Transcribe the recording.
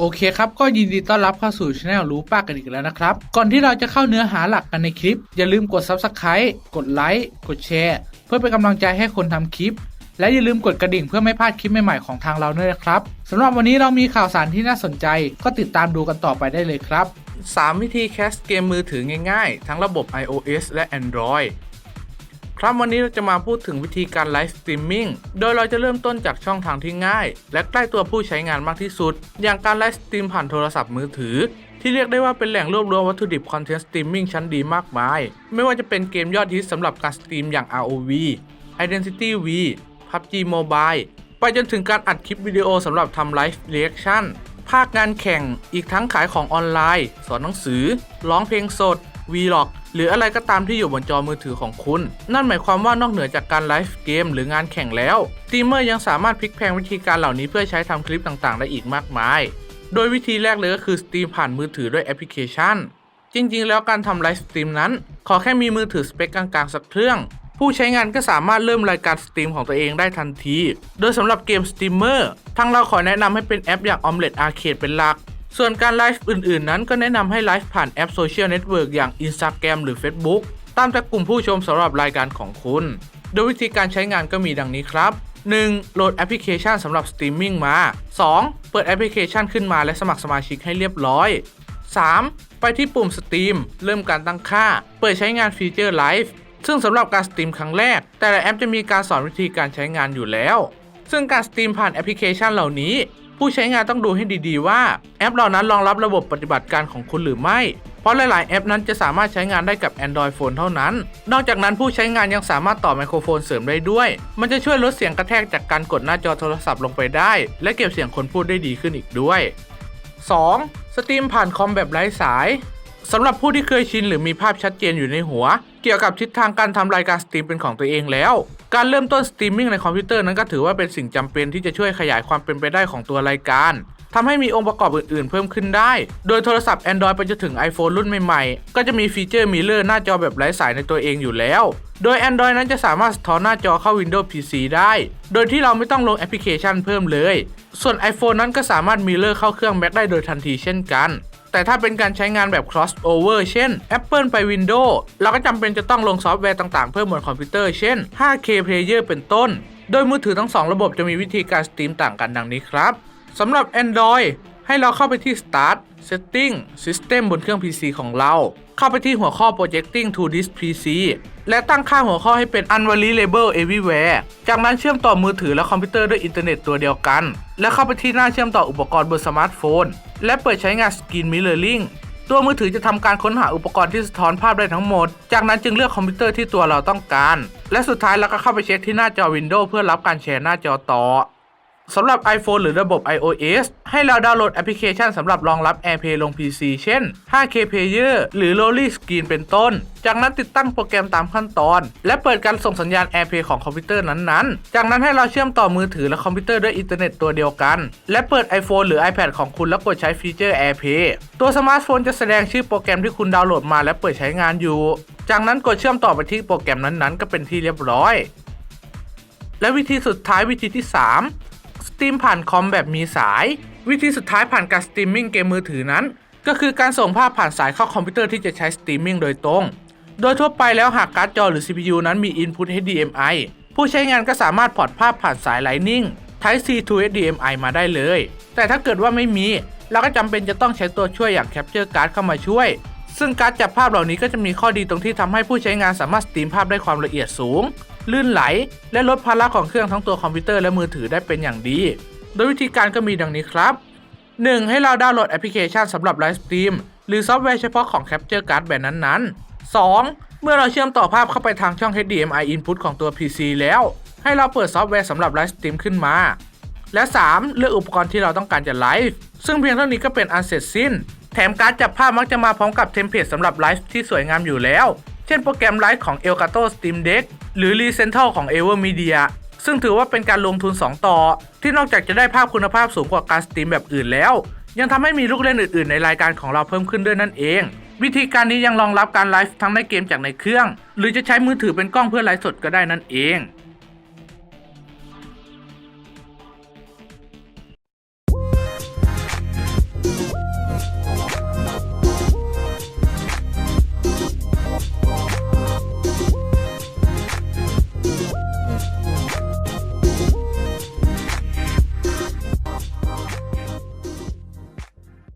โอเคครับก็ยินดีต้อนรับเข้าสู่ช anel รู้ป้ากันอีกแล้วนะครับ ก่อนที่เราจะเข้าเนื้อหาหลักกันในคลิป อย่าลืมกด Subscribe กดไลค์กดแชร์เพื่อเป็นกำลังใจให้คนทำคลิป และอย่าลืมกดกระดิ่งเพื่อไม่พลาดคลิปใหม่ๆของทางเราด้วยนะครับสำหรับวันนี้เรามีข่าวสารที่น่าสนใจ ก็ติดตามดูกันต่อไปได้เลยครับ 3 วิธีแคสเกมมือถือง่ายๆ ทั้งระบบ iOS และ Android ครับวันนี้เราจะมาพูดถึงวิธีการไลฟ์สตรีมมิ่ง โดยเราจะเริ่มต้นจากช่องทางที่ง่าย และใกล้ตัวผู้ใช้งานมากที่สุด อย่างการไลฟ์สตรีมผ่านโทรศัพท์มือถือ ที่เรียกได้ว่าเป็นแหล่งรวบรวมวัตถุดิบคอนเทนต์สตรีมมิ่งชั้นดีมากมาย ไม่ว่าจะเป็นเกมยอดฮิตสำหรับการสตรีมอย่าง ROV Identity V PUBG Mobile ไปจนถึงการอัดคลิปวิดีโอสำหรับทำไลฟ์เรีแอคชั่นภาคงานแข่ง อีกทั้งขายของออนไลน์ สอนหนังสือ ร้องเพลงสด วีล็อกหรืออะไรก็ตามที่อยู่บนจอมือถือของคุณ นั่นหมายความว่านอกเหนือจากการไลฟ์เกมหรืองานแข่งแล้วสตรีมเมอร์ยังสามารถพลิกแพลงวิธีการเหล่านี้เพื่อใช้ทำคลิปต่างๆ ได้อีกมากมาย โดยวิธีแรกเลยก็คือสตรีมผ่านมือถือด้วยแอปพลิเคชัน จริงๆ แล้วการทำไลฟ์สตรีมนั้น ขอแค่มีมือถือสเปคกลางๆสักเครื่องผู้ใช้งานก็สามารถเริ่มรายการสตรีมของตัวเองได้ทันที โดยสำหรับเกมสตรีมเมอร์ ทางเราขอแนะนำให้เป็นแอปอย่าง Omelette Arcade เป็นหลัก ส่วนการไลฟ์อื่นๆ นั้นก็แนะนำให้ไลฟ์ผ่านแอปโซเชียลเน็ตเวิร์กอย่าง Instagram หรือ Facebook ตามจากกลุ่มผู้ชมสำหรับรายการของคุณ โดยวิธีการใช้งานก็มีดังนี้ครับ 1. โหลดแอปพลิเคชันสำหรับสตรีมมิ่งมา 2. เปิดแอปพลิเคชันขึ้นมาและสมัครสมาชิกให้เรียบร้อย 3. ไปที่ปุ่มสตรีมเริ่มการตั้งค่า เปิดใช้งานฟีเจอร์ไลฟ์ซึ่งสำหรับการสตรีมครั้งแรก แต่ละแอปจะมีการสอนวิธีการใช้งานอยู่แล้ว ซึ่งการสตรีมผ่านแอปพลิเคชันเหล่านี้ ผู้ใช้งานต้องดูให้ดีๆ ว่าแอปเหล่านั้นรองรับระบบปฏิบัติการของคุณหรือไม่ เพราะหลาย ๆ แอปนั้นจะสามารถใช้งานได้กับ Android Phone เท่านั้น นอกจากนั้นผู้ใช้งานยังสามารถต่อไมโครโฟนเสริมได้ด้วย มันจะช่วยลดเสียงกระแทกจากการกดหน้าจอโทรศัพท์ลงไปได้ และเก็บเสียงคนพูดได้ดีขึ้นอีกด้วย 2. สตรีมผ่านคอมแบบไร้สายสำหรับผู้ที่เคยชินหรือมีภาพชัดเจนอยู่ในหัว กี่ยวกับทิศทางการทำรายการสตรีมเป็นของตัวเองแล้ว การเริ่มต้นสตรีมมิ่งในคอมพิวเตอร์นั้นก็ถือว่าเป็นสิ่งจำเป็นที่จะช่วยขยายความเป็นไปได้ของตัวรายการทำให้มีองค์ประกอบอื่นๆ เพิ่มขึ้นได้ โดยโทรศัพท์ Android ไปจนถึง iPhone รุ่นใหม่ๆ ก็จะมีฟีเจอร์มิเรอร์หน้าจอแบบไร้สายในตัวเองอยู่แล้ว โดย Android นั้นจะสามารถสะท้อนหน้าจอเข้า Windows PC ได้ โดยที่เราไม่ต้องลงแอปพลิเคชันเพิ่มเลย ส่วน iPhone นั้นก็สามารถมิเรอร์เข้าเครื่อง Mac ได้โดยทันทีเช่นกัน แต่ถ้าเป็นการใช้งานแบบ crossover เช่น Apple ไป Windows เราก็จำเป็นจะต้องลงซอฟต์แวร์ต่างๆ เพิ่มบนคอมพิวเตอร์เช่น 5K Player เป็นต้น โดยมือถือทั้ง 2 ระบบจะมีวิธีการสตรีมต่างกันดังนี้ครับสำหรับ Android ให้เราเข้าไปที่ Start Setting System บนเครื่อง PC ของเรา เข้าไปที่หัวข้อ Projecting to this PC และตั้งค่าหัวข้อให้เป็น Unavailable Everywhere จากนั้นเชื่อมต่อมือถือและคอมพิวเตอร์ด้วยอินเทอร์เน็ตตัวเดียวกัน และเข้าไปที่หน้าเชื่อมต่ออุปกรณ์บนสมาร์ทโฟน และเปิดใช้งาน Screen Mirroring ตัวมือถือจะทำการค้นหาอุปกรณ์ที่สะท้อนภาพได้ทั้งหมด จากนั้นจึงเลือกคอมพิวเตอร์ที่ตัวเราต้องการ และสุดท้ายเราก็เข้าไปเช็คที่หน้าจอ Windows เพื่อรับการแชร์หน้าจอต่อ สำหรับ iPhone หรือระบบ iOS ให้เราดาวน์โหลดแอปพลิเคชันสำหรับรองรับ AirPlay ลง PC เช่น 5K Player หรือ Rolly Screen เป็นต้น จากนั้นติดตั้งโปรแกรมตามขั้นตอน และเปิดการส่งสัญญาณ AirPlay ของคอมพิวเตอร์นั้นๆ จากนั้นให้เราเชื่อมต่อมือถือและคอมพิวเตอร์ด้วยอินเทอร์เน็ตตัวเดียวกัน และเปิด iPhone หรือ iPad ของคุณแล้วกดใช้ฟีเจอร์ AirPlay ตัวสมาร์ทโฟนจะแสดงชื่อโปรแกรมที่คุณดาวน์โหลดมาและเปิดใช้งานอยู่ จากนั้นกดเชื่อมต่อไปที่โปรแกรมนั้นๆ ก็เป็นที่เรียบร้อย และวิธีสุดท้ายวิธีที่ 3 สตรีมผ่านคอมแบบมีสาย วิธีสุดท้ายผ่านการสตรีมมิ่งเกมมือถือนั้น ก็คือการส่งภาพผ่านสายเข้าคอมพิวเตอร์ที่จะใช้สตรีมมิ่งโดยตรง โดยทั่วไปแล้วหากการ์ดจอหรือ CPU นั้นมี Input HDMI ผู้ใช้งานก็สามารถพอร์ตภาพผ่านสาย Lightning Type C to HDMI มาได้เลย แต่ถ้าเกิดว่าไม่มี เราก็จำเป็นจะต้องใช้ตัวช่วยอย่าง Capture Card เข้ามาช่วย ซึ่งการจับภาพเหล่านี้ก็จะมีข้อดีตรงที่ทำให้ผู้ใช้งานสามารถสตรีมภาพได้ความละเอียดสูง ลื่นไหล และลดภาระของเครื่องทั้งตัวคอมพิวเตอร์และมือถือได้เป็นอย่างดี โดยวิธีการก็มีดังนี้ครับ 1. ให้เราดาวน์โหลดแอปพลิเคชันสำหรับไลฟ์สตรีมหรือซอฟต์แวร์เฉพาะของ Capture Card แบบนั้นๆ 2. เมื่อเราเชื่อมต่อภาพเข้าไปทางช่อง HDMI input ของตัว PC แล้ว ให้เราเปิดซอฟต์แวร์สำหรับไลฟ์สตรีมขึ้นมา และ 3. เลือกอุปกรณ์ที่เราต้องการจะไลฟ์ซึ่งเพียงเท่านี้ก็เป็นอันเสร็จสิ้น ถมการจับภาพมักจะมาพร้อมกับเทมเพลตสำหรับไลฟ์ที่สวยงามอยู่แล้ว เช่นโปรแกรมไลฟ์ของ Elgato Steam Deck หรือ r e c e n t a l ของ Evermedia ซึ่งถือว่าเป็นการลงทุน 2 ต่อ ที่นอกจากจะได้ภาพคุณภาพสูงกว่าการสตรีมแบบอื่นแล้ว ยังทำให้มีลูกเล่นอื่นๆ ในรายการของเราเพิ่มขึ้นด้วยนั่นเอง วิธีการนี้ยังรองรับการไลฟ์ทั้งในเกมจากในเครื่อง หรือจะใช้มือถือเป็นกล้องเพื่อไลฟ์สดก็ได้นั่นเอง